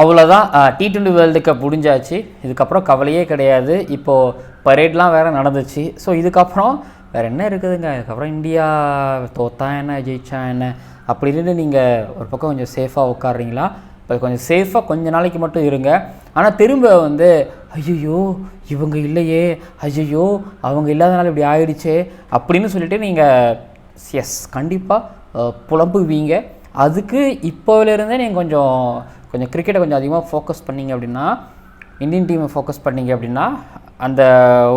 அவ்வளோதான் D twenty world cup முடிஞ்சாச்சு. இதுக்கப்புறம் கவலையே கிடையாது. இப்போது பரேட்லாம் வேறு நடந்துச்சு. ஸோ இதுக்கப்புறம் வேறு என்ன இருக்குதுங்க? அதுக்கப்புறம் இந்தியா தோத்தா என்ன? ஜெயிச்சா என்ன? அப்படின்னு நீங்கள் ஒரு பக்கம் கொஞ்சம் சேஃபாக உட்காடுறீங்களா இப்போ கொஞ்சம் சேஃபாக கொஞ்ச நாளைக்கு மட்டும் இருங்க. ஆனால் திரும்ப வந்து ஐயோ இவங்க இல்லையே. ஐயோ அவங்க இல்லாதனால இப்படி ஆயிடுச்சே. அப்படின்னு சொல்லிட்டு நீங்கள் எஸ் கண்டிப்பாக புலம்புவீங்க. அதுக்கு இப்போவிலேருந்தே நீங்கள் கொஞ்சம் கொஞ்சம் கிரிக்கெட்டை கொஞ்சம் அதிகமாக ஃபோக்கஸ் பண்ணீங்க அப்படின்னா இந்தியன் டீமை ஃபோக்கஸ் பண்ணீங்க அப்படின்னா அந்த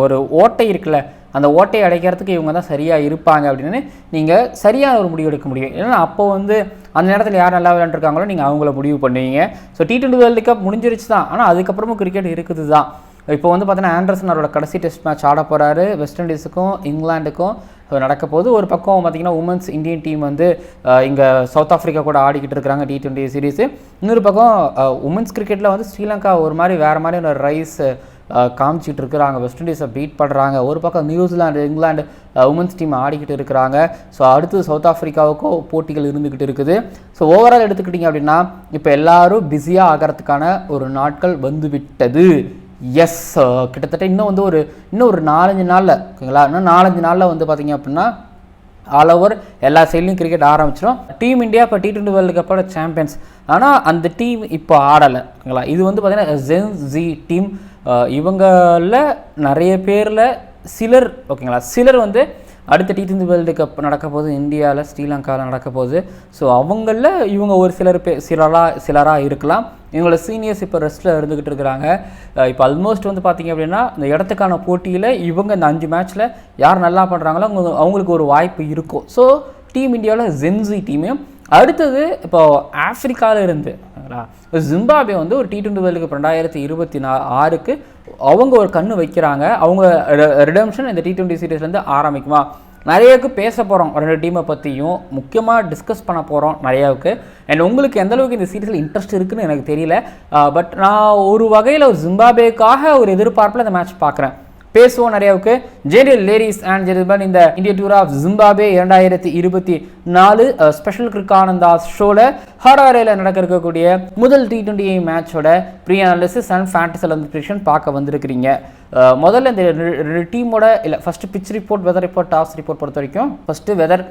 ஒரு ஓட்டை இருக்குல்ல அந்த ஓட்டையை அடைக்கிறதுக்கு இவங்க தான் சரியாக இருப்பாங்க அப்படின்னு நீங்கள் சரியான ஒரு முடிவு எடுக்க முடியும். ஏன்னா அப்போ வந்து அந்த நேரத்தில் யார் நல்லா விளையாண்டுருக்காங்களோ நீங்கள் அவங்கள முடிவு பண்ணுவீங்க. So T twenty world cup முடிஞ்சிருச்சு தான். ஆனால் அதுக்கப்புறமும் கிரிக்கெட் இருக்குது தான். இப்போ வந்து பார்த்தீங்கன்னா ஆண்டர்சன் அவரோட கடைசி டெஸ்ட் மேட்ச் ஆட போகிறாரு வெஸ்ட் இண்டீஸுக்கும் இங்கிலாண்டுக்கும் ஸோ நடக்க போது ஒரு பக்கம் பார்த்திங்கன்னா உமன்ஸ் இந்தியன் டீம் வந்து இங்கே சவுத் ஆஃப்ரிக்கா கூட ஆடிக்கிட்டு இருக்கிறாங்க டி டுவெண்ட்டி சீரீஸு இன்னொரு பக்கம் உமன்ஸ் கிரிக்கெட்டில் வந்து ஸ்ரீலங்கா ஒரு மாதிரி வேறு மாதிரி ஒரு ரைஸ் காமிச்சிட்டு இருக்கிறாங்க. வெஸ்ட் இண்டீஸை பீட் பண்ணுறாங்க ஒரு பக்கம் நியூசிலாண்டு இங்கிலாந்து உமன்ஸ் டீம் ஆடிக்கிட்டு இருக்கிறாங்க. ஸோ அடுத்து சவுத் ஆஃப்ரிக்காவுக்கும் போட்டிகள் இருந்துக்கிட்டு இருக்குது. ஸோ ஓவரால் எடுத்துக்கிட்டிங்க அப்படின்னா இப்போ எல்லாரும் பிஸியாக ஆகிறதுக்கான ஒரு நாட்கள் வந்து விட்டது எஸ் கிட்டத்தட்ட இன்னும் வந்து ஒரு இன்னும் ஒரு நாலஞ்சு நாளில் ஓகேங்களா? இன்னும் நாலஞ்சு நாளில் வந்து பார்த்தீங்க அப்படின்னா ஆல் ஓவர் எல்லா சைட்லையும் கிரிக்கெட் ஆரம்பிச்சிடும் டீம் இந்தியா இப்போ டி டுவெண்ட்டி வேர்ல்டு கப்போட சாம்பியன்ஸ் ஆனால் அந்த டீம் இப்போ ஆடலை ஓகேங்களா? இது வந்து பார்த்தீங்கன்னா ஜென் ஜி டீம் இவங்களில் நிறைய பேரில் சிலர் ஓகேங்களா? சிலர் வந்து அடுத்த டி டுவெண்ட்டி வேர்ல்டு கப் நடக்க போது இந்தியாவில் ஸ்ரீலங்காவில் நடக்க போகுது ஸோ அவங்களில் இவங்க ஒரு சிலர் பே சிலராக சிலராக இருக்கலாம். இவங்களோட சீனியர்ஸ் இப்போ ரெஸ்ட்டில் இருந்துக்கிட்டு இருக்கிறாங்க. இப்போ ஆல்மோஸ்ட் வந்து பார்த்திங்க அப்படின்னா இந்த இடத்துக்கான போட்டியில் இவங்க இந்த அஞ்சு மேட்ச்சில் யார் நல்லா பண்ணுறாங்களோ அவங்க அவங்களுக்கு ஒரு வாய்ப்பு இருக்கும். ஸோ டீம் இந்தியாவில் ஜென்சி டீமு அடுத்தது இப்போ ஆஃப்ரிக்காவில் இருந்து ஜிம்பாபே வந்து ஒரு டி டுவெண்ட்டி வேர்ல்டு கப் ரெண்டாயிரத்தி இருபத்தி நா ஆறுக்கு அவங்க ஒரு கண்ணு வைக்கிறாங்க. அவங்க ரிடம்ஷன் இந்த டி டுவெண்ட்டி சீரீஸ்லேருந்து ஆரம்பிக்குமா? நிறையாவுக்கு பேச போகிறோம் ரெண்டு டீமை பற்றியும் முக்கியமாக டிஸ்கஸ் பண்ண போகிறோம் நிறையாவுக்கு. அண்ட் உங்களுக்கு எந்த அளவுக்கு இந்த சீரீஸில் இன்ட்ரெஸ்ட் இருக்குன்னு எனக்கு தெரியல. பட் நான் ஒரு வகையில் ஒரு ஜிம்பாபேக்காக ஒரு எதிர்பார்ப்பில் இந்த மேட்ச் பார்க்குறேன். பேசுவோம் நிறையாவுக்கு. ஜெனரல் லேடிஸ் அண்ட் ஜென்டில்மேன் இந்த இந்திய டூர் ஆஃப் ஜிம்பாபே இரண்டாயிரத்தி இருபத்தி நாலு ஸ்பெஷல் கிருக்கானந்தா ஷோவில் ஹராரேல நடக்க இருக்கக்கூடிய முதல் டி டுவெண்ட்டி மேட்சோட ப்ரீ அனாலிசிஸ் அண்ட் ஃபேண்டஸில் அந்த ப்ரிடிக்ஷன் பார்க்க வந்திருக்கிறீங்க. முதல்ல இந்த டீமோட இல்லை first pitch report weather report toss report பொறுத்த வரைக்கும் ஃபஸ்ட்டு வெதர்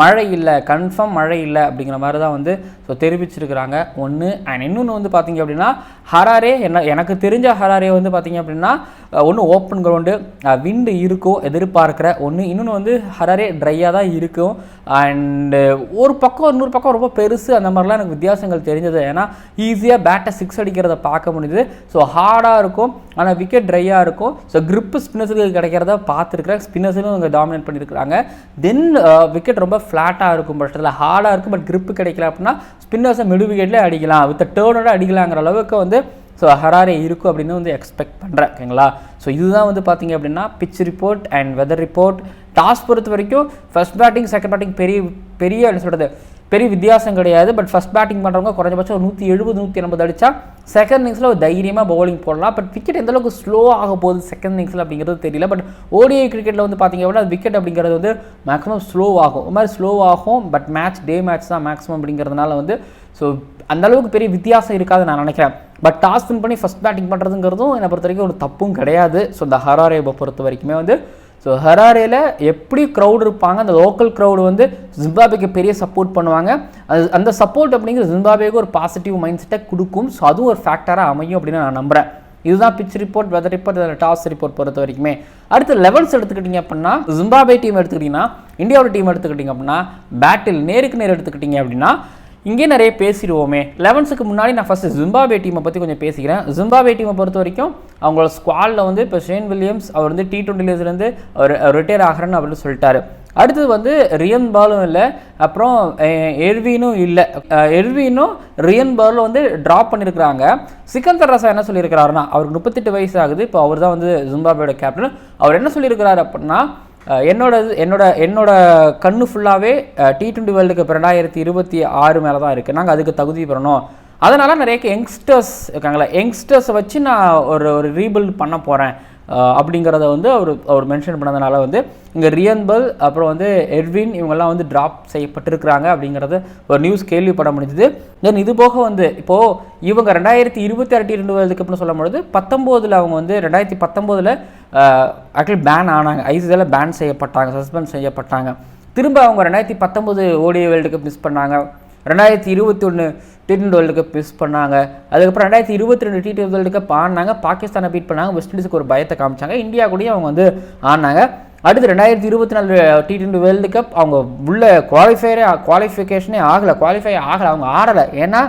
மழை இல்லை கன்ஃபார்ம் மழை இல்லை அப்படிங்கிற மாதிரி தான் வந்து ஸோ தெரிவிச்சிருக்கிறாங்க. ஒன்று அண்ட் இன்னொன்று வந்து பார்த்தீங்க அப்படின்னா ஹராரே என்ன எனக்கு தெரிஞ்ச ஹராரே வந்து பார்த்தீங்க அப்படின்னா ஒன்று ஓப்பன் கிரவுண்டு விண்டு இருக்கும் எதிர்பார்க்குற ஒன்று இன்னொன்று வந்து ஹராரே ட்ரையாக தான் இருக்கும். அண்டு ஒரு பக்கம் இன்னொரு பக்கம் ரொம்ப பெருசு அந்த மாதிரிலாம் எனக்கு வித்தியாசங்கள் தெரிஞ்சது. ஏன்னா ஈஸியாக பேட்டை சிக்ஸ் அடிக்கிறத பார்க்க முடியுது. ஸோ ஹார்டாக இருக்கும் ஆனால் விக்கெட் ட்ரையாக இருக்கும். ஸோ கிரிப்பு ஸ்பின்னர்ஸுக்கு கிடைக்கிறத பார்த்துருக்குறேன். ஸ்பின்னர்ஸும் இங்கே டாமினேட் பண்ணியிருக்கிறாங்க. தென் விக்கெட் ரொம்ப ஃப்ளாட்டாக இருக்கும் பட்சத்தில் ஹார்டாக இருக்கும் பட் கிரிப்பு கிடைக்கல அப்படின்னா ஸ்பின்னர்ஸை மிடு விக்கெட்லேயே அடிக்கலாம். வித் டேர்னோட அடிக்கலாங்கிற அளவுக்கு வந்து ஸோ ஹராரே இருக்கும் அப்படின்னு வந்து எக்ஸ்பெக்ட் பண்ணுறேன் ஓகேங்களா ஸோ இதுதான் வந்து பார்த்தீங்க அப்படின்னா pitch report and weather report toss பொறுத்த வரைக்கும் ஃபர்ஸ்ட் பேட்டிங் செகண்ட் பேட்டிங் பெரிய பெரிய என்ன சொல்கிறது பெரிய வித்தியாசம் கிடையாது பட் ஃபஸ்ட் பேட்டிங் பண்ணுறவங்க குறைஞ்சபட்சம் ஒரு நூற்றி எழுபது நூற்றி எண்பது அடித்தா செகண்ட் இன்னிங்ஸில் ஒரு தைரியமாக பவுலிங் போடலாம். பட் விக்கெட் எந்த அளவுக்கு ஸ்லோ ஆக போகுது செகண்ட் இன்னிங்ஸில் அப்படிங்கிறது தெரியல. பட் ஓடிஐ கிரிக்கெட்டில் வந்து பார்த்திங்க அப்படின்னா விக்கெட் அப்படிங்கிறது வந்து மேக்ஸிமம் ஸ்லோ ஆகும். ஒரு மாதிரி ஸ்லோ ஆகும் பட் மேட்ச் டே மேட்ச் தான் மேக்ஸிமம் அப்படிங்கிறதுனால வந்து ஸோ அந்தளவுக்கு பெரிய வித்தியாசம் இருக்காது நான் நினைக்கிறேன். பட் டாஸ் வின் பண்ணி ஃபஸ்ட் பேட்டிங் பண்ணுறதுங்கிறதும் என்னை பொறுத்த வரைக்கும் ஒரு தப்பும் கிடையாது. ஸோ இந்த ஹராரேவை பொறுத்த வரைக்குமே வந்து ஸோ ஹராரேல எப்படி க்ரௌட் இருப்பாங்க? அந்த லோக்கல் க்ரௌடு வந்து ஜிம்பாபேக்கு பெரிய சப்போர்ட் பண்ணுவாங்க. அது அந்த சப்போர்ட் அப்படிங்கிறது ஜிம்பாபேக்கு ஒரு பாசிட்டிவ் மைண்ட் செட்டை கொடுக்கும். ஸோ அதுவும் ஒரு ஃபேக்டராக அமையும் அப்படின்னு நான் நம்புறேன். இதுதான் pitch report weather report toss report பொறுத்த வரைக்குமே. அடுத்து லெவல்ஸ் எடுத்துக்கிட்டிங்க அப்படின்னா ஜிம்பாபே டீம் எடுத்துக்கிட்டிங்கன்னா இந்தியாவோட டீம் எடுத்துக்கிட்டிங்க அப்படின்னா பேட்டில் நேருக்கு நேர் எடுத்துக்கிட்டிங்க அப்படின்னா இங்கே நிறைய பேசிடுவோமே. லெவன்ஸுக்கு முன்னாடி நான் ஃபஸ்ட்டு ஜிம்பாபே டீமை பற்றி கொஞ்சம் பேசிக்கிறேன். ஜிம்பாபே டீமை பொறுத்த வரைக்கும் அவங்களோட ஸ்குவாடில் வந்து இப்போ ஷேன் வில்லியம்ஸ் அவர் வந்து டி டுவெண்ட்டிலேருந்து அவர் ரிட்டையர் ஆகிறேன்னு அப்படின்னு சொல்லிட்டாரு. அடுத்தது வந்து ரியன் பாலும் இல்லை. அப்புறம் எர்வீனும் இல்லை. எர்வீனும் ரியன் பாலும் வந்து ட்ராப் பண்ணியிருக்கிறாங்க சிக்கந்தர் ரசா என்ன சொல்லியிருக்கிறாருன்னா அவருக்கு முப்பத்தெட்டு வயசு ஆகுது. இப்போ அவர் தான் வந்து ஜிம்பாபேயோட கேப்டன் அவர் என்ன சொல்லியிருக்கிறாரு அப்படின்னா என்னோட என்னோட என்னோட கண்ணு ஃபுல்லாகவே டி டுவெண்ட்டி வேர்ல்டு கப் ரெண்டாயிரத்தி இருபத்தி ஆறு மேலே தான் இருக்குது நாங்கள் அதுக்கு தகுதி பெறணும். அதனால் நிறைய யங்ஸ்டர்ஸ் இருக்காங்களா யங்ஸ்டர்ஸை வச்சு நான் ஒரு ஒரு ரீபில்ட் பண்ண போகிறேன் அப்படிங்கிறத வந்து அவர் அவர் மென்ஷன் பண்ணதுனால வந்து இங்கே ரியன்பல் அப்புறம் வந்து எட்வின் இவங்கெல்லாம் வந்து ட்ராப் செய்யப்பட்டிருக்கிறாங்க அப்படிங்கிறத ஒரு நியூஸ் கேள்விப்பட முடிஞ்சுது. தென் இது போக வந்து இப்போது இவங்க ரெண்டாயிரத்தி இருபத்தி ஆறு டி ரெண்டு வேர்ல்டு கப்னு சொல்லும்பொழுது பத்தொம்போதில் அவங்க வந்து ரெண்டாயிரத்தி பத்தொம்போதில் ஆக்சுவலி பேன் ஆனாங்க. ஐசிசியில் பேன் செய்யப்பட்டாங்க சஸ்பெண்ட் செய்யப்பட்டாங்க. திரும்ப அவங்க ரெண்டாயிரத்தி பத்தொம்போது ஓடிஐ வேர்ல்டு கப் மிஸ் பண்ணாங்க. ரெண்டாயிரத்தி இருபத்தி ஒன்று T twenty world cup miss பண்ணாங்க. அதுக்கப்புறம் ரெண்டாயிரத்தி இருபத்தி ரெண்டு டி டுவெண்ட்டி வேர்ல்டு கப் ஆடினாங்க. பாகிஸ்தானை பீட் பண்ணாங்க. வெஸ்ட் இண்டீஸுக்கு ஒரு பயத்தை காமிச்சாங்க. இந்தியா கூடயும் அவங்க வந்து ஆடினாங்க. அடுத்து ரெண்டாயிரத்தி இருபத்தி நாலு டி டுவெண்ட்டி வேர்ல்டு கப் அவங்க உள்ள குவாலிஃபையரே குவாலிஃபிகேஷனே ஆகலை. குவாலிஃபை ஆகலை. அவங்க ஆடலை. ஏன்னா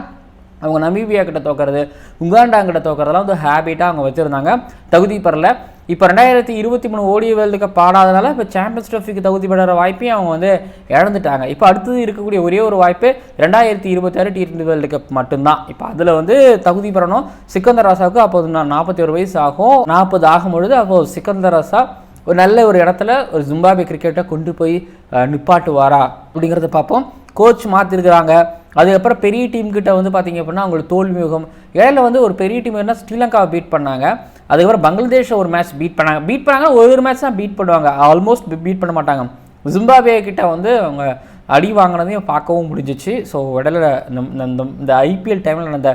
அவங்க நமீபியா கிட்ட தோக்கிறது உகாண்டா கிட்ட தோக்கிறதெல்லாம் வந்து ஹேபிட்டாக அவங்க வச்சுருந்தாங்க. தகுதி பெறல. இப்போ ரெண்டாயிரத்தி இருபத்தி மூணு ஓடிய வேர்ல்டு கப் ஆடாதனால இப்போ சாம்பியன்ஸ் ட்ரோஃபிக்கு தகுதி பெற வாய்ப்பையும் அவங்க வந்து இழந்துட்டாங்க. இப்போ அடுத்தது இருக்கக்கூடிய ஒரே ஒரு வாய்ப்பு ரெண்டாயிரத்தி இருபத்தாறு டி ட்வெண்ட்டி வேர்ல்டு கப் மட்டும்தான். இப்போ அதில் வந்து தகுதி பெறணும். சிக்கந்தர் ராசாவுக்கு அப்போது நான் நாற்பத்தி ஒரு வயசு ஆகும். நாற்பது ஆகும் பொழுது அப்போது சிக்கந்தர் ராசா ஒரு நல்ல ஒரு இடத்துல ஒரு ஜிம்பாபே கிரிக்கெட்டை கொண்டு போய் நிப்பாட்டுவாரா அப்படிங்கிறத பார்ப்போம். கோச் மாற்றிருக்கிறாங்க அதுக்கப்புறம் பெரிய டீம் கிட்ட வந்து பார்த்தீங்க அப்படின்னா அவங்களுக்கு தோல்வி யுகம் இடையில வந்து ஒரு பெரிய டீம் என்ன ஸ்ரீலங்காவை பீட் பண்ணாங்க. அதுக்கப்புறம் பங்களாதேஷை ஒரு மேட்ச் பீட் பண்ணாங்க. பீட் பண்ணாங்க ஒரு ஒரு மேட்ச் தான் பீட் பண்ணுவாங்க. ஆல்மோஸ்ட் பீட் பண்ண மாட்டாங்க. ஜிம்பாபே கிட்ட வந்து அவங்க அடி வாங்கினதையும் பார்க்கவும் முடிஞ்சிச்சு. ஸோ இடையில இந்த- இந்த இந்த ஐபிஎல் டைமில் அந்த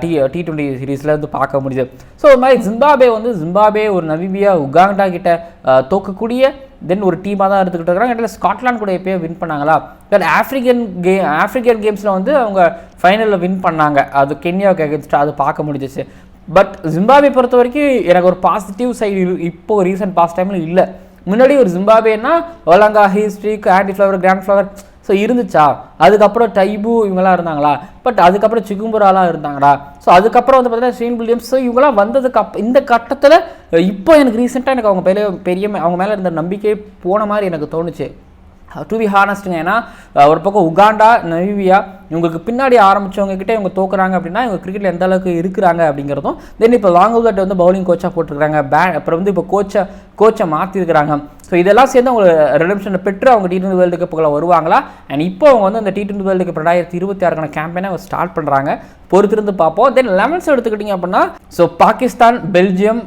டி டி டுவெண்ட்டி சீரீஸில் வந்து பார்க்க முடியுது ஸோ ஒரு மாதிரி ஜிம்பாபே வந்து ஜிம்பாபே ஒரு நவிபியா உகாண்டா கிட்ட தோக்கக்கூடிய தென் ஒரு டீமாக தான் எடுத்துக்கிட்டு இருக்கிறாங்க இடையில ஸ்காட்லாந்து கூட எப்பயோ வின் பண்ணாங்களா? தென் ஆஃப்ரிக்கன் கே ஆஃப்ரிக்கன் கேம்ஸில் வந்து அவங்க ஃபைனலில் வின் பண்ணாங்க. அது கென்யாவுக்கு அகேன்ஸ்டாக அது பார்க்க முடிஞ்சிச்சு. பட் ஜிம்பாபே பொறுத்த வரைக்கும் எனக்கு ஒரு பாசிட்டிவ் சைடு இப்போ ரீசன்ட் பாஸ்ட் டைமில் இல்லை. முன்னாடி ஒரு ஜிம்பாபேனா Olonga historic Andy Flower Grant Flower so இருந்துச்சா? அதுக்கப்புறம் டைபு இவங்கெல்லாம் இருந்தாங்களா? பட் அதுக்கப்புறம் சிக்கும்புராலாம் இருந்தாங்களா? ஸோ அதுக்கப்புறம் வந்து பார்த்தீங்கன்னா ஸ்ரீன் வில்லியம்ஸ் ஸோ இவங்கெல்லாம் வந்ததுக்கு அப் இந்த கட்டத்தில் இப்போ எனக்கு ரீசெண்டாக எனக்கு அவங்க பெரிய பெரிய அவங்க மேலே இருந்த நம்பிக்கை போன மாதிரி எனக்கு தோணுச்சு. டு பி ஹானஸ்ட்டுங்க ஏன்னா ஒரு பக்கம் உகாண்டா நவீவியா இவங்களுக்கு பின்னாடி ஆரம்பிச்சவங்க கிட்டே இவங்க தோக்குறாங்க அப்படின்னா இவங்க கிரிக்கெட்டில் எந்த அளவுக்கு இருக்கிறாங்க அப்படிங்கிறதும் தென் இப்போ லாங்குலட் வந்து பவுலிங் கோச்சாக போட்டிருக்காங்க பே அப்புறம் வந்து இப்போ கோச்சை கோச்சை மாற்றிருக்கிறாங்க ஸோ இதெல்லாம் சேர்ந்து அவங்க ரெடம்ஷனை பெற்று அவங்க டி டுவெண்ட்டி வேர்ல்டு கப்புகளை வருவாங்களா? அண்ட் இப்போ அவங்க வந்து அந்த டி டுவெண்ட்டி வேர்ல்டு கப் ரெண்டாயிரத்தி இருபத்தி ஆறுக்கான கேம்பெயினை அவங்க ஸ்டார்ட் பண்ணுறாங்க பொறுத்திருந்து பார்ப்போம். தென் லெவன்ஸ் எடுத்துக்கிட்டிங்க அப்படின்னா ஸோ பாகிஸ்தான் பெல்ஜியம்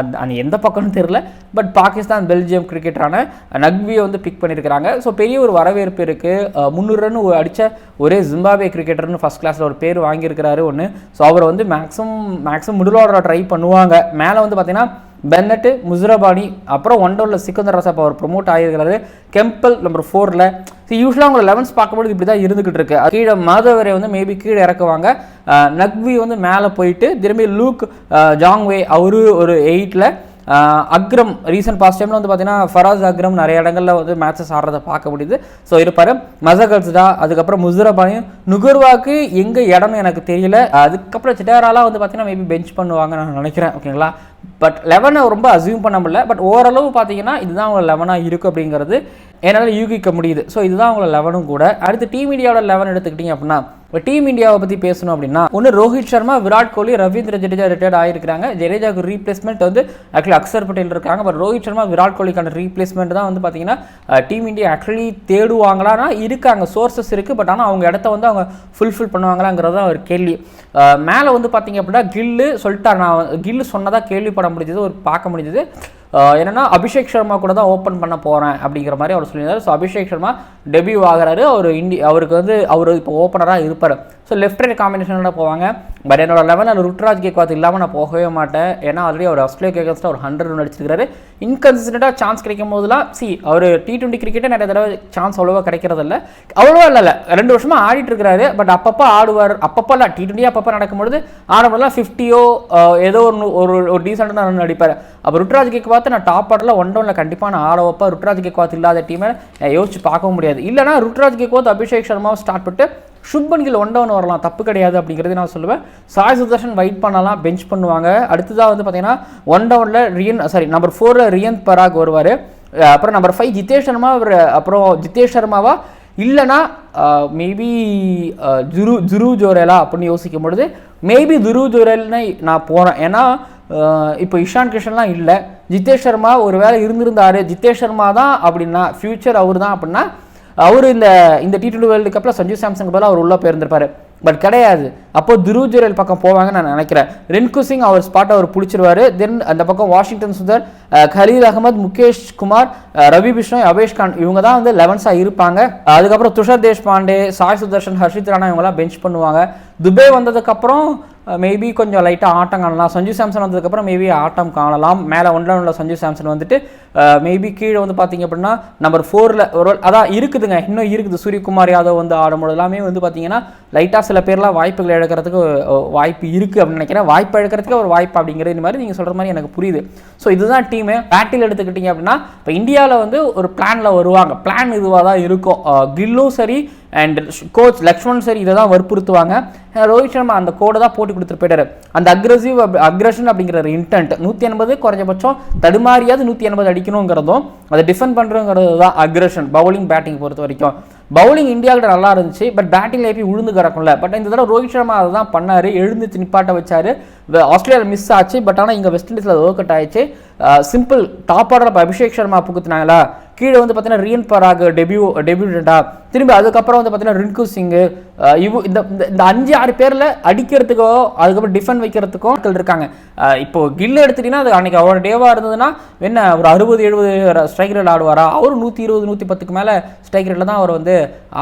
அது அது எந்த பக்கம்னு தெரியல பட் பாகிஸ்தான் பெல்ஜியம் கிரிக்கெட்டரான நக்வியை வந்து பிக் பண்ணியிருக்கிறாங்க. ஸோ பெரிய ஒரு வரவேற்பு இருக்குது முந்நூறு ரன் அடித்த ஒரே ஜிம்பாபே கிரிக்கெட்டர்னு ஃபஸ்ட் கிளாஸில் ஒரு பேர் வாங்கியிருக்கிறாரு ஒன்று ஸோ அவரை வந்து மேக்ஸிமம் மேக்ஸிமம் மிடில் ட்ரை பண்ணுவாங்க. மேலே வந்து பார்த்திங்கன்னா பென்னட்டு முஸ்ரபானி அப்புறம் ஒன் டவுனில் சிக்கந்தர் ரசா அவர் ப்ரொமோட் ஆகியிருக்கிறாரு கெம்பல் நம்பர் ஃபோரில் ஸோ யூஸ்வலாக அவங்க லெவன்ஸ் பார்க்கும்போது இப்படி தான் இருந்துகிட்டு இருக்கு. கீழே மாதவரை வந்து மேபி கீழே இறக்குவாங்க. நக்வி வந்து மேலே போயிட்டு திரும்பி லூக் ஜாங்வே அவரு ஒரு எயிட்டில் அக்ரம் ரீசன்ட் பாஸ்ட் டைமில் வந்து பார்த்தீங்கன்னா ஃபராஸ் அக்ரம் நிறைய இடங்களில் வந்து மேட்சஸ் ஆடுறதை பார்க்க முடியுது. ஸோ இருப்பார் மசகல்ஸ்டா அதுக்கப்புறம் முஸ்ரபானியும் நுகர்வாக்கு எங்கே இடம்னு எனக்கு தெரியல. அதுக்கப்புறம் சிட்டாராலாம் வந்து பார்த்தீங்கன்னா மேபி பெஞ்ச் பண்ணுவாங்க நான் நினைக்கிறேன். ஓகேங்களா பட் லெவனை ரொம்ப அசியூம் பண்ண முடியல. பட் ஓரளவு பார்த்தீங்கன்னா இதுதான் அவங்க லெவனாக இருக்குது அப்படிங்கிறது. என்னால் யூகிக்க முடியுது. ஸோ இதுதான் அவங்கள லெவனும் கூட. அடுத்து டீம் இண்டியாவோட லெவன் எடுத்துக்கிட்டிங்க அப்படின்னா இப்போ டீம் இந்தியாவை பற்றி பேசணும் அப்படின்னா ஒன்று ரோஹித் சர்மா விராட் கோலி ரவீந்திர ஜடேஜா ரிட்டையர்ட் ஆகிருக்காங்க ஜடேஜாவுக்கு ரீப்ளேஸ்மெண்ட் வந்து ஆக்சுவலி அக்சர் பட்டேல் இருக்காங்க. பட் ரோஹித் சர்மா விராட் கோலிக்கான ரீப்ளேஸ்மெண்ட் தான் வந்து பார்த்தீங்கன்னா டீம் இந்தியா ஆக்சுவலி தேடுவாங்களான்னா இருக்காங்க. சோர்சஸ் இருக்குது பட் ஆனால் அவங்க இடத்த வந்து அவங்க ஃபுல்ஃபில் பண்ணுவாங்களாங்கிறது தான் ஒரு கேள்வி. மேலே வந்து பார்த்தீங்க அப்படின்னா கில்லு சொல்லிட்டார். நான் கில்லு சொன்னதாக கேள்விப்பட முடிஞ்சது. ஒரு பார்க்க முடிஞ்சது. என்னென்னா அபிஷேக் சர்மா கூட தான் ஓப்பன் பண்ண போகிறேன் அப்படிங்கிற மாதிரி அவர் சொல்லியிருந்தார். ஸோ அபிஷேக் சர்மா டெபியூ ஆகிறாரு. அவர் இண்டி அவருக்கு வந்து அவர் இப்போ ஓப்பனராக இருப்பார். ஸோ லெஃப்ட் ரைட் காம்பினேஷனில் போவாங்க. பட் என்னோட லெவனில் ருட்ராஜ் கேக்வாத் இல்லாமல் நான் போகவே மாட்டேன். ஏன்னா ஆல்ரெடி அவர் ஆஸ்திரேலியா கேகன்ஸ்டாக ஒரு ஹண்ட்ரட் ரன் அடிச்சிருக்காரு இன்கன்சிஸ்டண்ட்டாக சான்ஸ் கிடைக்கும் போதுலாம் சி அவர் டி டுவெண்ட்டி கிரிக்கெட்டே நிறைய தடவை சான்ஸ் அவ்வளோவா கிடைக்கிறதில்ல. அவ்வளோவா இல்லை இல்லை. ரெண்டு வருஷமாக ஆடிட்டு இருக்கிறாரு. பட் அப்பப்போ ஆடுவார். அப்பப்போ இல்லை டி டுவெண்ட்டி அப்பப்போ நடக்கும்பொழுது ஆடும்போதெல்லாம் ஃபிஃப்டியோ ஏதோ ஒரு ஒரு ஒரு டீசெண்டாக ரன் அடிப்பார். அப்போ ருட்ராஜ் கேக்வாத் நான் டாப் ஆர்டரில் ஒன் டவுனில் கண்டிப்பாக நான் ஆட வைப்பேன். ருட்ராஜ் கேக்வாத் இல்லாத டீமை யோசிச்சு பார்க்க முடியாது. இல்லைனா ருட்ராஜ் கேக்வாத் அபிஷேக் சர்மாவை ஸ்டார்ட் பண்ணிட்டு சுப்மன் கில் ஒன் டவுன் வரலாம். தப்பு கிடையாது அப்படிங்கிறது நான் சொல்லுவேன். சாய் சுதர்ஷன் வெயிட் பண்ணலாம் பெஞ்ச் பண்ணுவாங்க. அடுத்ததாக வந்து பார்த்தீங்கன்னா ஒன் டவுனில் ரியன் சாரி நம்பர் ஃபோரில் ரியன் பராக் வருவார். அப்புறம் நம்பர் ஃபைவ் ஜிதேஷ் சர்மா அவர் அப்புறம் ஜிதேஷ் சர்மாவா இல்லைனா மேபி ஜுரு ஜுரு ஜோரேலா அப்படின்னு யோசிக்கும் பொழுது மேபி துரு ஜோரேல்னு நான் போகிறேன் ஏன்னா இப்போ இஷான் கிஷன்லாம் இல்லை. ஜிதேஷ் சர்மா ஒரு வேளை இருந்திருந்தார். ஜிதேஷ் சர்மா தான் அப்படின்னா ஃப்யூச்சர் அவர் தான் அப்படின்னா அவர் இந்த இந்த டி டுவெண்ட்டி வேர்ல்டு கப்பில் சஞ்சு சாம்சங் பதிலாக அவர் உள்ளே போயிருந்திருப்பார். பட் கிடையாது. அப்போ துருவ் ஜுரேல் பக்கம் போவாங்கன்னு நான் நினைக்கிறேன். ரென்கு சிங் அவர் ஸ்பாட்டை அவர் பிடிச்சிருவாரு. தென் அந்த பக்கம் வாஷிங்டன் சுந்தர் கலீல் அகமது முகேஷ் குமார் ரவி பிஷ்ணோய் அபேஷ் கான் இவங்க தான் வந்து லெவன்ஸாக இருப்பாங்க. அதுக்கப்புறம் துஷார் தேஷ்பாண்டே சாய் சுதர்ஷன் ஹர்ஷித் ராணா இவங்கெல்லாம் பெஞ்ச் பண்ணுவாங்க. துபே வந்ததுக்கப்புறம் மேபி கொஞ்சம் லைட்டாக ஆட்டம் காணலாம். சஞ்சு சாம்சன் வந்ததுக்கப்புறம் மேபி ஆட்டம் காணலாம். மேலே ஒன்றில் உள்ள சஞ்சு சாம்சன் வந்துட்டு மேபி கீழே வந்து பார்த்தீங்க அப்படின்னா நம்பர் ஃபோரில் ஒரு அதான் இருக்குதுங்க. இன்னும் இருக்குது. சூரியகுமார் யாதவ் வந்து ஆடும்போது எல்லாமே வந்து பார்த்தீங்கன்னா லைட்டாக சில பேர்லாம் வாய்ப்புகள் இழக்கிறதுக்கு வாய்ப்பு இருக்குது அப்படின்னு நினைக்கிறேன். வாய்ப்பு இழக்கிறதுக்கு ஒரு வாய்ப்பு அப்படிங்கிறது இந்த மாதிரி நீங்கள் சொல்கிற மாதிரி எனக்கு புரியுது. ஸோ இதுதான் டீமு பேட்டில் எடுத்துக்கிட்டிங்க அப்படின்னா இப்போ இந்தியாவில் வந்து ஒரு பிளானில் வருவாங்க. பிளான் இதுவாக தான் இருக்கும் கில்லும் சரி அண்ட் கோச் லக்ஷ்மண் சரி இதை தான் வற்புறுத்துவாங்க ரோஹித் சர்மா அந்த கோடை தான் போட்டு கொடுத்துட்டு போயிட்டாரு. அந்த அக்ரஸிவ் அக்ரஷன் அப்படிங்கிற ஒரு இன்டென்ட் நூற்றி எண்பது குறைஞ்சபட்சம் தடுமாறியாவது நூற்றி எண்பது அடிக்கணுங்கிறதும் அதை டிஃபெண்ட் பண்ணுறங்கிறது தான் அக்ரஷன் பவுலிங் பேட்டிங் பொறுத்த வரைக்கும். பவுலிங் இந்தியாவிட்ட நல்லா இருந்துச்சு பட் பேட்டிங் எப்படி உழுந்து கிடக்கும்ல பட் இந்த தடவை ரோஹித் சர்மா அதை தான் பண்ணார் எழுந்துச்சு நிப்பாட்ட வச்சார். ஆஸ்திரேலியாவில் மிஸ் ஆச்சு பட் ஆனால் இங்கே வெஸ்ட் இண்டீஸில் ஒர்க் அவுட் ஆயிடுச்சு. Simple top order Abhishek Sharma புகுத்தினாங்களா? கீழே வந்து பார்த்தீங்கன்னா ரியன் பராக் டெபியூ டெபியூட்டா திரும்பி அதுக்கப்புறம் வந்து பார்த்தீங்கன்னா ரின்கு சிங்கு இவ் இவு இந்த இந்த- இந்த அஞ்சு ஆறு பேரில் அடிக்கிறதுக்கோ அதுக்கப்புறம் டிஃபன் வைக்கிறதுக்கோ ஆட்கள் இருக்காங்க. இப்போ கில்லு எடுத்துட்டீங்கன்னா அது அன்றைக்கி அவரோட டேவாக இருந்ததுன்னா என்ன ஒரு அறுபது எழுபது ஸ்ட்ரைக் ரேட் ஆடுவாரா? அவரும் நூற்றி இருபது நூற்றி பத்துக்கு மேலே ஸ்ட்ரைக் ரேட்டில் தான் அவர் வந்து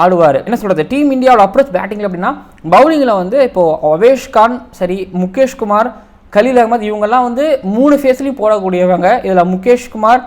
ஆடுவார். என்ன சொல்கிறது டீம் இந்தியாவோட அப்ரோச் பேட்டிங்கில் அப்படின்னா பவுலிங்கில் வந்து இப்போது அவேஷ் கான் சரி முகேஷ் குமார் கலீல் அகமது இவங்கெல்லாம் வந்து மூணு ஃபேஸ்லையும் போடக்கூடியவங்க. இதில் முகேஷ் குமார்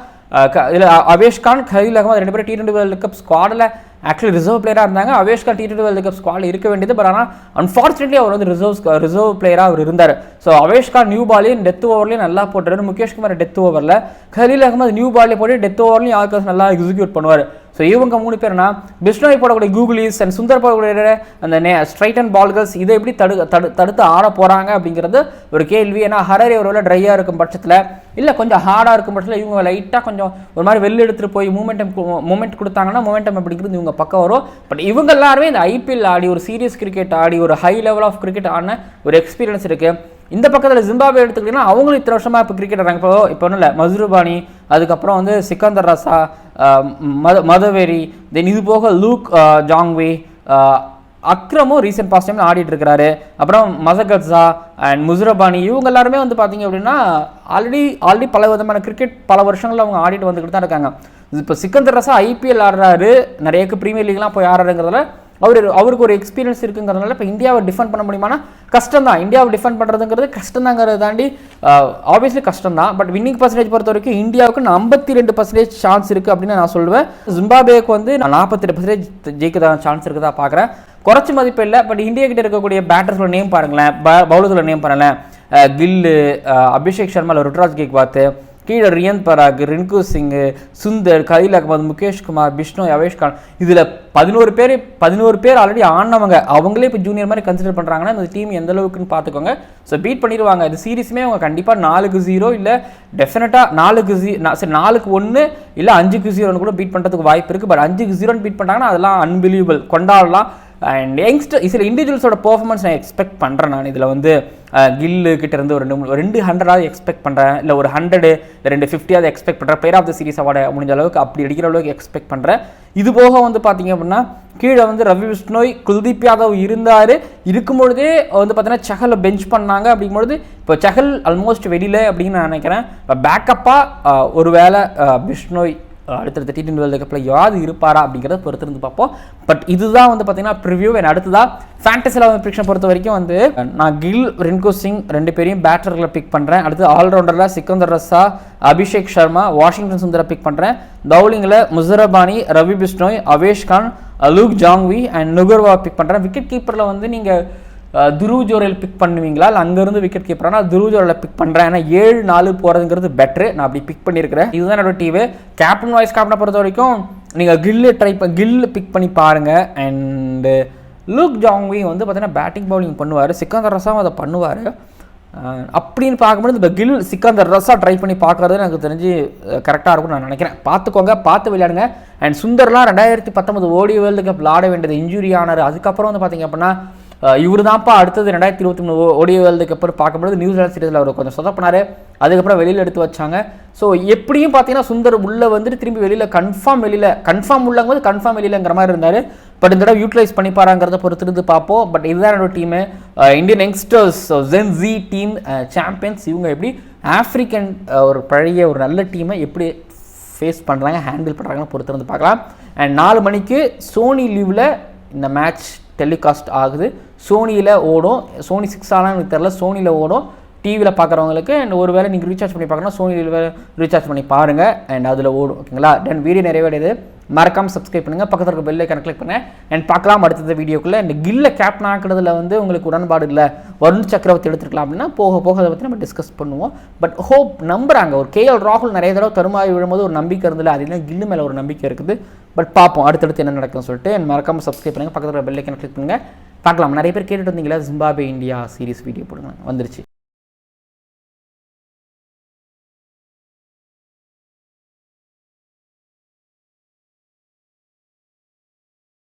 இதில் அவேஷ்கான் அவேஷ் கலீல் அகமது ரெண்டு பேரும் டி டுவெண்ட்டி வேர்ல்டு கப் ஸ்குவாடில் ஆக்சுவலி ரிசர்வ் பிளேயராக இருந்தாங்க. Avesh Khan T twenty world cup ஸ்குவாடில் இருக்க வேண்டியது பட் ஆனால் அன்ஃபார்ச்சுனேட்லி அவர் வந்து ரிசர்வ் ரிசர்வ் பிளேயராக அவர் இருந்தார். ஸோ அவேஷ்கான் நியூ பாலையும் டெத் ஓவர்லையும் நல்லா போட்டுறாரு. முகேஷ் குமார் டெத் ஓவரில் கலீல் அகமது நியூ பாலே போட்டு டெத் ஓவர்லையும் யாருக்காவது நல்லா எக்ஸிக்யூட் பண்ணுவார்? ஸோ இவங்க மூணு பேர்னா பிஷ்ணோய் போடக்கூடிய கூகுளிஸ் அண்ட் சுந்தர் போடக்கூடிய அந்த நே ஸ்ட்ரைட் அண்ட் பால்கர்ஸ் இதை எப்படி தடு தடு தடுத்து ஆட போகிறாங்க அப்படிங்கிறது ஒரு கேள்வி. ஏன்னா ஹரரி ஒரு வேலை ட்ரையாக இருக்கும் பட்சத்தில் இல்லை கொஞ்சம் ஹார்டாக இருக்கும் பட்சத்தில் இவங்க லைட்டாக கொஞ்சம் ஒரு மாதிரி வெளில எடுத்துகிட்டு போய் மூமெண்டம் மூமெண்ட் கொடுத்தாங்கன்னா மூமெண்டம் அப்படிங்கிறது இவங்க பக்கம் வரும். பட் இவங்க எல்லாருமே இந்த ஐபிஎல் ஆடி ஒரு சீரியஸ் கிரிக்கெட் ஆடி ஒரு ஹை லெவல் ஆஃப் கிரிக்கெட் ஆன ஒரு எக்ஸ்பீரியன்ஸ் இருக்குது இந்த பக்கத்தில் ஜிம்பாபே எடுத்துக்கிட்டிங்கன்னா அவங்களும் இத்தனை வருஷமாக இப்போ கிரிக்கெட் ஆடுறாங்க. இப்போ இப்போ ஒன்றும் இல்லை. மதுருபானி அதுக்கப்புறம் வந்து சிக்கந்தர் ரசா மத மதவேரி தென் இது போக லூக் ஜாங்வே அக்ரமும் ரீசெண்ட் பாஸ்ட் டைமில் ஆடிட்டு இருக்கிறாரு. அப்புறம் மசகட்ஸா அண்ட் முசுரபானி இவங்க எல்லாருமே வந்து பார்த்தீங்க அப்படின்னா ஆல்ரெடி ஆல்ரெடி பல விதமான கிரிக்கெட் பல வருஷங்களில் அவங்க ஆடிட்டு வந்துக்கிட்டு தான் இருக்காங்க. இப்போ சிக்கந்தர் ரசா ஐபிஎல் ஆடுறாரு. நிறைய ப்ரீமியர் லீக்லாம் போய் ஆடுறதுங்கிறதுல அவர் அவருக்கு ஒரு எக்ஸ்பீரியன்ஸ் இருக்குங்கிறதுனால இப்போ இந்தியாவை டிஃபெண்ட் பண்ண முடியுமானா கஷ்டம் தான் இந்தியாவை டிஃபெண்ட் பண்ணுறதுங்கிறது கஷ்டம்தாங்கிறத தாண்டி ஆப்வியஸ்லி கஷ்டம் தான் பட் வின்னிங் பர்சன்டேஜ் பொறுத்த வரைக்கும் இந்தியாவுக்கு ஐம்பத்தி ரெண்டு பர்சன்டேஜ் சான்ஸ் இருக்குது அப்படின்னு நான் சொல்லுவேன். ஜிம்பாபேக்கு வந்து நான் நாற்பத்தெட்டு பர்சன்டேஜ் ஜெயிக்கிறதா சான்ஸ் இருக்குதா பார்க்குறேன் குறைச்ச மதிப்பு இல்லை பட் இந்தியா கிட்ட இருக்கக்கூடிய பேட்டர்ஸோட நேம் பாருங்களேன். பவுலர்ஸோட நேம் பாருங்களேன். கில்லு அபிஷேக் சர்மா ருட்ராஜ் கேக் பார்த்து கீழே ரியன் பராக் ரின்கு சிங்கு சுந்தர் கதில் அகமது முகேஷ்குமார் விஷ்ணு பிஷ்ணு யவேஷ் கான். இதில் பதினோரு பேர் பதினோரு பேர் ஆல்ரெடி ஆனவங்க. அவங்களே இப்போ ஜூனியர் மாதிரி கன்சிடர் பண்ணுறாங்கன்னா இந்த டீம் எந்த அளவுக்குன்னு பார்த்துக்கோங்க. ஸோ பீட் பண்ணிடுவாங்க. இது சீரிஸுமே அவங்க கண்டிப்பாக நாலுக்கு ஜீரோ இல்லை டெஃபினட்டாக நாலுக்கு ஜீ சரி நாலுக்கு ஒன்று இல்லை அஞ்சுக்கு ஜீரோன்னு கூட பீட் பண்ணுறதுக்கு வாய்ப்பு இருக்குது பட் அஞ்சுக்கு ஜீரோன்னு பீட் பண்ணாங்கன்னா அதெல்லாம் அன்பிலீவபிள் கொண்டாடலாம். அண்ட் யங்ஸ்டர் சில இண்டிவிஜுவல்ஸோட பர்ஃபார்மன்ஸ் நான் எக்ஸ்பெக்ட் பண்ணுறேன் நான். இதில் வந்து கில்லு கிட்ட இருந்து ஒரு ரெண்டு மூணு- ரெண்டு ஹண்ட்ரடாவது எக்ஸ்பெக்ட் பண்ணுறேன் இல்லை ஒரு ஹண்ட்ரடு ரெண்டு ஃபிஃப்டியாவது எக்ஸ்பெக்ட் பண்ணுறேன் பிளேயர் ஆஃப் த சீரிஸ் அவார்டை முடிஞ்ச அளவுக்கு அப்படி அடிக்கிற அளவுக்கு எக்ஸ்பெக்ட் பண்ணுறேன் இது போக வந்து பார்த்தீங்க அப்படின்னா கீழே வந்து ரவி விஷ்ணோய் குல்தீப் யாதவ் இருந்தார். இருக்கும் பொழுதே வந்து பார்த்தீங்கன்னா சஹலை பெஞ்ச் பண்ணாங்க. அப்படிங்கும்பொழுது இப்போ சஹல் ஆல்மோஸ்ட் வெளியில் அப்படின்னு நான் நினைக்கிறேன். இப்போ பேக்கப்பாக ஒரு வேளை பிஷ்ணோய் அடுத்தடுத்த டி டுவெண்டி வேர்ல்டு கப்பில் யாரு இருப்பாரா அப்படிங்கிறத பொறுத்திருந்து பார்ப்போம். பட் இதுதான் வந்து பார்த்தீங்கன்னா ப்ரிவியூ என் அடுத்ததா ஃபேண்டசி லெவல் பிரிக்ஷன் பொறுத்த வரைக்கும் வந்து நான் கில் ரின்கு சிங் ரெண்டு பேரையும் பேட்டர்களை பிக் பண்ணுறேன் அடுத்து ஆல்ரவுண்டரில் சிக்கந்தர் ரஸா அபிஷேக் சர்மா வாஷிங்டன் சுந்தரை பிக் பண்ணுறேன் பவுலிங்கில் Muzarabani Ravi Bishnoi Avesh Khan Luke Jongwe and Ngarava pick பண்ணுறேன் விக்கெட் கீப்பரில் வந்து நீங்கள் துருவ் ஜோரல் பிக் பண்ணுவீங்களா? இல்லை அங்கேருந்து விக்கெட் கீப்பரானா துருவ் ஜோரலை பிக் பண்ணுறேன் ஏன்னா ஏழு நாலு போகிறதுங்கிறது பெட்ரு நான் அப்படி பிக் பண்ணியிருக்கிறேன் இதுதான் என்னோட டீவு கேப்டன் வாய்ஸ் கேப்டனை பொறுத்த வரைக்கும் நீங்கள் கில்லு ட்ரை ப கில்லு பிக் பண்ணி பாருங்கள் அண்டு லூக் ஜாங்வி வந்து பார்த்தீங்கன்னா பேட்டிங் பவுலிங் பண்ணுவார். சிக்கந்தர் ரசாவும் அதை பண்ணுவார். அப்படின்னு பார்க்கும்போது இந்த கில் சிக்கந்தர் ரசா ட்ரை பண்ணி பார்க்கறது எனக்கு தெரிஞ்சு கரெக்டாக இருக்கும்னு நான் நினைக்கிறேன். பார்த்துக்கோங்க பார்த்து விளையாடுங்க. அண்ட் சுந்தர்லாம் ரெண்டாயிரத்தி பத்தொம்பது ஓடி வேர்ல்டு கப் விளாட வேண்டியது இன்ஜுரி ஆனார். அதுக்கப்புறம் வந்து பார்த்தீங்க அப்படின்னா இவர் தான்ப்பா அடுத்தது ரெண்டாயிரத்தி இருபத்தி மூணு ஓடிய வேர்ல்டுக்கு அப்புறம் பார்க்கும்போது நியூசிலாந்து சீரீஸில் அவர் கொஞ்சம் சொதப்பினார். அதுக்கப்புறம் வெளியில் எடுத்து வச்சாங்க. ஸோ எப்படியும் பார்த்தீங்கன்னா சுந்தர் உள்ளே வந்துட்டு திரும்பி வெளியில் கன்ஃபார்ம் வெளியில் கன்ஃபார்ம் உள்ளங்கும்போது கன்ஃபார்ம் வெளியிலங்கிற மாதிரி இருந்தார். பட் இந்த தடவை யூட்டிலைஸ் பண்ணிப்பாராங்கிறத பொறுத்திருந்து பார்ப்போம். பட் இதுதான் என்னோட team Indian youngsters Gen Z team champions இவங்க எப்படி ஆஃப்ரிக்கன் ஒரு பழைய ஒரு நல்ல டீமை எப்படி ஃபேஸ் பண்ணுறாங்க ஹேண்டில் பண்ணுறாங்கன்னு பொறுத்து பார்க்கலாம். அண்ட் நாலு மணிக்கு சோனி லீவில் இந்த மேட்ச் டெலிகாஸ்ட் ஆகுது. சோனியில் ஓடும். சோனி சிக்ஸ் ஆனால் எனக்கு தெரில சோனியில் ஓடும். டிவியில் பார்க்குறவங்களுக்கு அண்ட் ஒரு வேளை நீங்கள் ரீசார்ஜ் பண்ணி பார்க்கணும் சோனியில் ரீசார்ஜ் பண்ணி பாருங்கள் அண்ட் அதில் ஓடும். ஓகேங்களா? தென் வீடியோ நிறைவேறியது மறக்காமல் சப்ஸ்கிரைப் பண்ணுங்கள் பக்கத்தில் இருக்க பெல்லை கனெக்ட் கிளிக் பண்ணுங்கள் அண்ட் பார்க்கலாம் அடுத்தது வீடியோக்குள்ளே இந்த கில்லை கேப்டன் ஆக்குறதுல வந்து உங்களுக்கு உடன்பாடு இல்லை. வருண் சக்கரவர்த்தி எடுத்துருக்கலாம் அப்படின்னா போக போக அதை பற்றி நம்ம டிஸ்கஸ் பண்ணுவோம். பட் ஹோப் நம்புகிறாங்க ஒரு கேஎல் ராகுல் நிறைய தடவை தருமாறி விழும்போது ஒரு நம்பிக்கை இருந்ததில்ல அது கில்லு மேலே ஒரு நம்பிக்கை இருக்குது. பட் பார்ப்போம். அடுத்தடுத்து என்ன நடக்கும்னு சொல்லிட்டு. மறக்காமல் சப்ஸ்கிரைப் பண்ணுங்கள் பக்கத்தில் பெல்லைக்கன் கிளிக் பண்ணுங்கள் பார்க்கலாம். நிறைய பேர் கேட்டுட்டு இருந்தீங்களா ஜிம்பாபே இந்தியா சீரிஸ் வீடியோ போடுங்க. வந்துருச்சு.